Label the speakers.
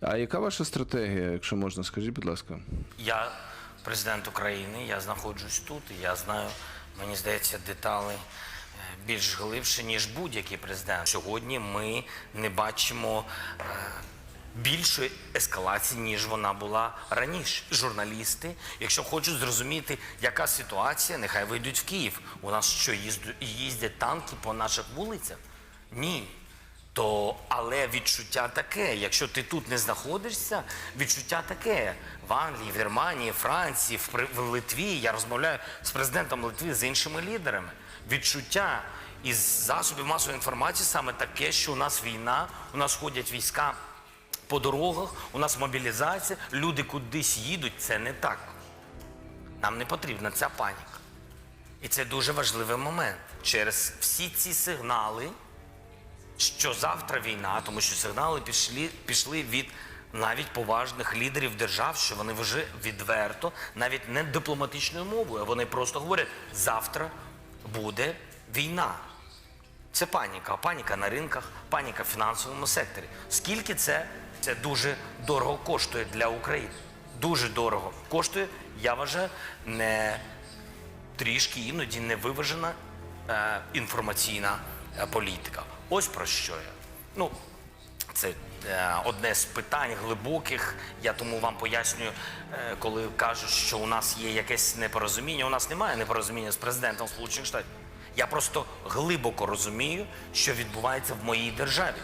Speaker 1: А яка ваша стратегія, якщо можна, скажіть, будь ласка?
Speaker 2: Я президент України, я знаходжусь тут, я знаю, мені здається, деталі е, більш глибше, ніж будь-який президент. Сьогодні ми не бачимо е, більшої ескалації, ніж вона була раніше. Журналісти, якщо хочуть зрозуміти, яка ситуація, нехай вийдуть в Київ. У нас що їздять танки по наших вулицях? Ні. То, але відчуття таке, якщо ти тут не знаходишся, відчуття таке. В Англії, в Германії, Франції, в, в Литві. Я розмовляю з президентом Литви, з іншими лідерами. Відчуття із засобів масової інформації саме таке, що у нас війна, у нас ходять війська по дорогах, у нас мобілізація, люди кудись їдуть. Це не так. Нам не потрібна ця паніка. І це дуже важливий момент. Через всі ці сигнали що завтра війна, тому що сигнали пішли, пішли від навіть поважних лідерів держав, що вони вже відверто, навіть не дипломатичною мовою, а вони просто говорять: завтра буде війна. Це паніка, паніка на ринках, паніка в фінансовому секторі. Скільки це? Це дуже дорого коштує для України. Дуже дорого коштує, я вважаю, не трішки іноді невиважена е, інформаційна е, політика. Ось про що я. Ну, це е, одне з питань глибоких. Я тому вам пояснюю, е, коли кажуть, що у нас є якесь непорозуміння. У нас немає непорозуміння з президентом Сполучених Штатів. Я просто глибоко розумію, що відбувається в моїй державі.